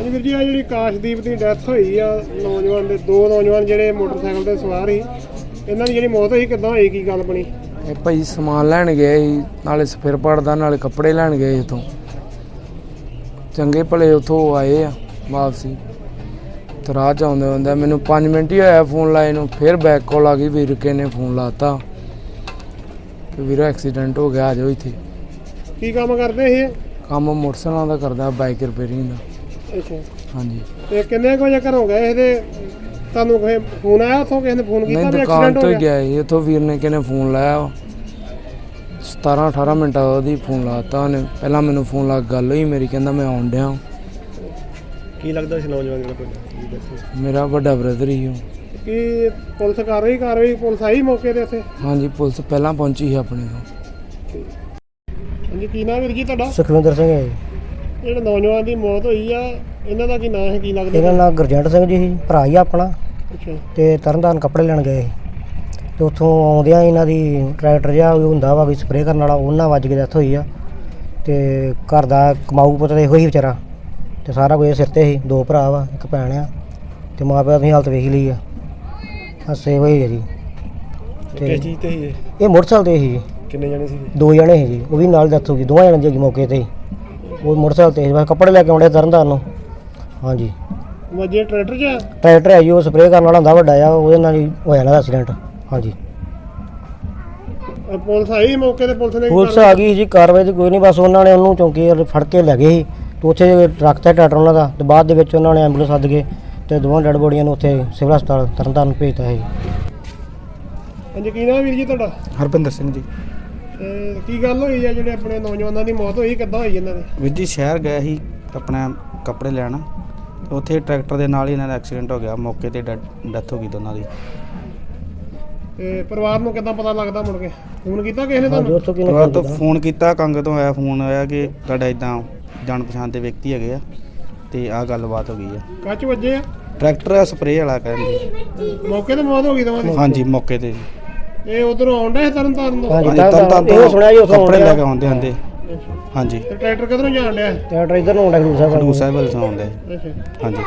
ਹਾਂਜੀ ਵੀਰ ਜੀ ਆ ਜਿਹੜੀ ਕਾਸ਼ਦੀਪ ਦੀ ਡੈਥ ਹੋਈ ਆ ਨੌਜਵਾਨ ਦੇ ਦੋ ਨੌਜਵਾਨ ਜਿਹੜੇ ਮੋਟਰਸਾਈਕਲ ਤੇ ਸਵਾਰ ਸੀ ਇਹਨਾਂ ਦੀ ਜਿਹੜੀ ਮੌਤ ਹੋਈ ਕਿੱਦਾਂ ਹੋਈ ਕੀ ਗੱਲ ਬਣੀ? ਇਹ ਭਾਈ ਸਮਾਨ ਲੈਣ ਗਏ ਸੀ ਨਾਲੇ ਸਫੇਰ ਪੜਦਾ ਨਾਲੇ ਕੱਪੜੇ ਲੈਣ ਗਏ ਇਥੋਂ ਚੰਗੇ ਭਲੇ ਉਥੋਂ ਆਏ ਆ ਵਾਪਸੀ। ਤੇ ਰਾਹ ਚ ਆਉਂਦੇ ਹੁੰਦੇ ਮੈਨੂੰ 5 ਮਿੰਟ ਹੀ ਹੋਇਆ ਫੋਨ ਲਾਏ ਨੂੰ ਫਿਰ ਬੈਕ ਕਾਲ ਆ ਗਈ ਵੀਰ ਕੇ ਨੇ ਫੋਨ ਲਾਤਾ। ਕਿ ਵੀਰ ਐਕਸੀਡੈਂਟ ਹੋ ਗਿਆ ਆ ਜਾਓ ਇੱਥੇ। ਕੀ ਕੰਮ ਕਰਦੇ ਸੀ ਇਹ? ਕੰਮ ਮੋਟਰਸਾਈਕਲਾਂ ਦਾ ਕਰਦਾ ਬਾਈਕ ਰਿਪੇਅਰਿੰਗ ਦਾ। ਅੱਛਾ। ਹਾਂਜੀ। ਤੇ ਕਿੰਨੇ ਕੁ ਵਜੇ ਘਰੋਂ ਗਏ ਇਹਦੇ ਤੁਹਾਨੂੰ ਕੋਈ ਫੋਨ ਆਇਆ ਉਥੋਂ ਕਿਸੇ ਨੇ ਫੋਨ ਕੀਤਾ ਨਹੀਂ ਵੀ ਦੁਕਾਨ ਐਕਸੀਡੈਂਟ ਤੋਂ ਹੋ ਹੀ ਗਿਆ? ਗਿਆ ਸੀ। ਇੱਥੋਂ ਵੀਰ ਨੇ ਕਿਨੇ ਫੋਨ ਲਾਇਆ 17 18 ਮਿੰਟਾਂ ਬਾਅਦ ਹੀ ਫੋਨ ਲਾਤਾ ਉਹਨੇ। ਪਹਿਲਾਂ ਮੈਨੂੰ ਫੋਨ ਲਾ ਕੇ ਗੱਲ ਹੋਈ ਮੇਰੀ ਕਹਿੰਦਾ ਮੈਂ ਆਉਣ ਡਿਆ। ਕੀ ਲੱਗਦਾ ਸੀ ਨੌਜਵਾਨ ਜਿਹੜਾ ਕੋਈ? ਮੇਰਾ ਵੱਡਾ ਬ੍ਰਦਰ ਹੀ ਉਹ। ਕੀ ਪੁਲਿਸ ਕਰ ਰਹੀ ਕਾਰਵਾਈ ਪੁਲਿਸ ਆਈ ਮੌਕੇ ਤੇ ਇੱਥੇ? ਹਾਂਜੀ ਪੁਲਿਸ ਪਹਿਲਾਂ ਪਹੁੰਚੀ ਸੀ ਆਪਣੇ ਤੋਂ। ਹਾਂਜੀ ਕੀ ਨਾਮ ਵੀਰ ਜੀ ਤੁਹਾਡਾ? ਸੁਖਵਿੰਦਰ ਸਿੰਘ ਹੈ ਜੀ। ਜਿਹੜਾ ਨੌਜਵਾਨ ਦੀ ਮੌਤ ਹੋਈ ਆ ਇਹਨਾਂ ਦਾ ਕੀ ਨਾਮ ਹੈ ਕੀ ਲੱਗਦਾ? ਇਹਦਾ ਨਾਮ ਗੁਰਜੰਟ ਸਿੰਘ ਜੀ ਸੀ ਭਰਾ ਹੀ ਆ ਆਪਣਾ। ਅੱਛਾ। ਤੇ ਤਰਨਤਾਰਨ ਕੱਪੜੇ ਲੈਣ ਗਏ ਸੀ। ਤੇ ਉੱਥੋਂ ਆਉਂਦਿਆਂ ਇਹਨਾਂ ਦੀ ਟਰੈਕਟਰ ਜਿਹਾ ਉਹ ਹੁੰਦਾ ਵਾ ਵੀ ਸਪਰੇਅ ਕਰਨ ਵਾਲਾ ਉਹਨਾਂ ਵੱਜ ਕੇ ਡੈਥ ਹੋਈ ਆ। ਤੇ ਘਰ ਦਾ ਕਮਾਊ ਪੁੱਤ ਤੇ ਇਹੋ ਹੀ ਵਿਚਾਰਾ। ਤੇ ਸਾਰਾ ਕੁਝ ਸਿਰ ਤੇ ਸੀ ਦੋ ਭਰਾ ਵਾ ਇੱਕ ਭੈਣ ਆ। ਤੇ ਮਾਂ ਪਿਓ ਦੀ ਹਾਲਤ ਵੇਖ ਲਈ ਆ। ਹੱਸੇ ਹੋਏ ਆ ਜੀ। ਤੇ ਕਿਸ ਚੀਜ਼ ਤੇ ਸੀ ਇਹ? ਇਹ ਮੋਟਰਸਾਈਕਲ ਤੇ ਸੀ ਜੀ। ਕਿੰਨੇ ਜਣੇ ਸੀ ਦੋ ਜਣੇ ਸੀ ਜੀ ਉਹ ਵੀ ਨਾਲ ਡੈਥ ਹੋ ਗਈ ਦੋਵਾਂ ਜਣਿਆਂ ਦੀ ਮੌਕੇ ਤੇ। ਹੀ ਉਹ ਮੋਟਰਸਾਈਕਲ ਤੇ ਸੀ ਬਸ ਕੱਪੜੇ ਲੈ ਕੇ ਆਉਂਦੇ ਤਰਨਤਾਰਨ ਨੂੰ। ਹਾਂਜੀ। ਵਜੇ ਟਰੈਕਟਰ 'ਚ? ਆ? ਟਰੈਕਟਰ ਹੈ ਜੀ ਉਹ ਸਪਰੇਅ ਕਰਨ ਵਾਲਾ ਹੁੰਦਾ ਵੱਡਾ ਆ ਉਹਦੇ ਨਾਲ ਹੀ ਹੋਇਆ ਨਾ ਐਕਸੀਡੈਂਟ ਹਾਂਜੀ। ਪੁਲਿਸ ਆਈ ਮੌਕੇ ਤੇ ਪੁਲਿਸ ਨੇ ਕੀ ਪੁਲਿਸ ਆ ਗਈ ਜੀ ਕਾਰਵਾਈ ਤੇ ਕੋਈ ਨਹੀਂ ਬਸ ਉਹਨਾਂ ਨੇ ਉਹਨੂੰ ਚੌਂਕੀ ਵੱਲ ਫੜ ਕੇ ਲੈ ਗਏ ਸੀ। ਤੇ ਉੱਥੇ ਰੱਖਤਾ ਟਰੈਕਟਰ ਉਹਨਾਂ ਦਾ ਤੇ ਬਾਅਦ ਦੇ ਵਿੱਚ ਉਹਨਾਂ ਨੇ ਐਂਬੂਲੈਂਸ ਸੱਦ ਕੇ ਤੇ ਦੋਵਾਂ ਡੈਡ ਬੋਡੀਆਂ ਨੂੰ ਉੱਥੇ ਸਿਵਲ ਹਸਪਤਾਲ ਤਰਨਤਾਰਨ ਭੇਜਤਾ ਹੈ ਜੀ ਹਾਂਜੀ ਕੀ ਨਾਮ ਵੀਰ ਜੀ ਤੁਹਾਡਾ? ਹਰਪਿੰਦਰ ਸਿੰਘ ਜੀ। ਤੇ ਕੀ ਗੱਲ ਹੋਈ ਆ ਜਿਹੜੇ ਆਪਣੇ ਨੌਜਵਾਨਾਂ ਦੀ ਮੌਤ ਹੋਈ? ਕਿੱਦਾਂ ਹੋਈ ਇਹਨਾਂ ਦੀ? ਵੀਰ ਜੀ ਸ਼ਹਿਰ ਗਏ ਸੀ ਆਪਣਾ ਕੱਪੜੇ ਲੈਣ। ਉੱਥੇ ਟਰੈਕਟਰ ਦੇ ਨਾਲ ਹੀ ਇਹਨਾਂ ਦਾ ਐਕਸੀਡੈਂਟ ਹੋ ਗਿਆ। ਮੌਕੇ ਤੇ ਡੈਥ ਹੋ ਗਈ ਦੋਨਾਂ ਦੀ। ਤੇ ਪਰਿਵਾਰ ਨੂੰ ਕਿੱਦਾਂ ਪਤਾ ਲੱਗਦਾ ਮੁੜ ਕੇ? ਫੋਨ ਕੀਤਾ ਕਿਸੇ ਨੇ ਤੁਹਾਨੂੰ? ਪਰਿਵਾਰ ਤੋਂ ਫੋਨ ਕੀਤਾ ਕੰਗ ਤੋਂ ਆਇਆ ਫੋਨ। ਆਇਆ ਕਿ ਤੁਹਾਡਾ ਇਦਾਂ ਜਾਣ ਪਛਾਣ ਦੇ ਵਿਅਕਤੀ ਹੈਗੇ ਆ ਤੇ ਆਹ ਗੱਲਬਾਤ ਹੋ ਗਈ ਆ। ਕੱਚ ਵੱਜੇ ਆ? ਟਰੈਕਟਰ ਸਪਰੇਅ ਵਾਲਾ ਕਹਿੰਦੇ। ਮੌਕੇ ਤੇ ਮੌਤ ਹੋ ਗਈ ਦੋਵਾਂ ਦੀ? ਹਾਂਜੀ ਮੌਕੇ ਤੇ ਜੀ। ਇਹ ਉਧਰੋਂ ਆਉਂਦਾ ਹੈ ਤਰਨ ਤਾਰਨ ਤੋਂ? ਹਾਂਜੀ ਤਾਂ ਤਰਨ ਤਾਰਨ ਇਹ ਸੁਣਿਆ ਜੀ ਉੱਥੋਂ ਕੱਪੜੇ ਲੈ ਕੇ ਆਉਂਦੇ ਹੁੰਦੇ। ਹਾਂਜੀ। ਤੇ ਟਰੈਕਟਰ ਕਿੱਧਰੋਂ ਜਾਣ ਡਿਆ? ਟਰੈਕਟਰ ਇਧਰ ਨੂੰ ਆਉਂਦਾ ਖਡੂਰ ਸਾਹਿਬ ਵੱਲ। ਖਡੂਰ ਸਾਹਿਬ ਵੱਲ ਤੋਂ ਆਉਂਦੇ। ਅੱਛਾ। ਹਾਂਜੀ।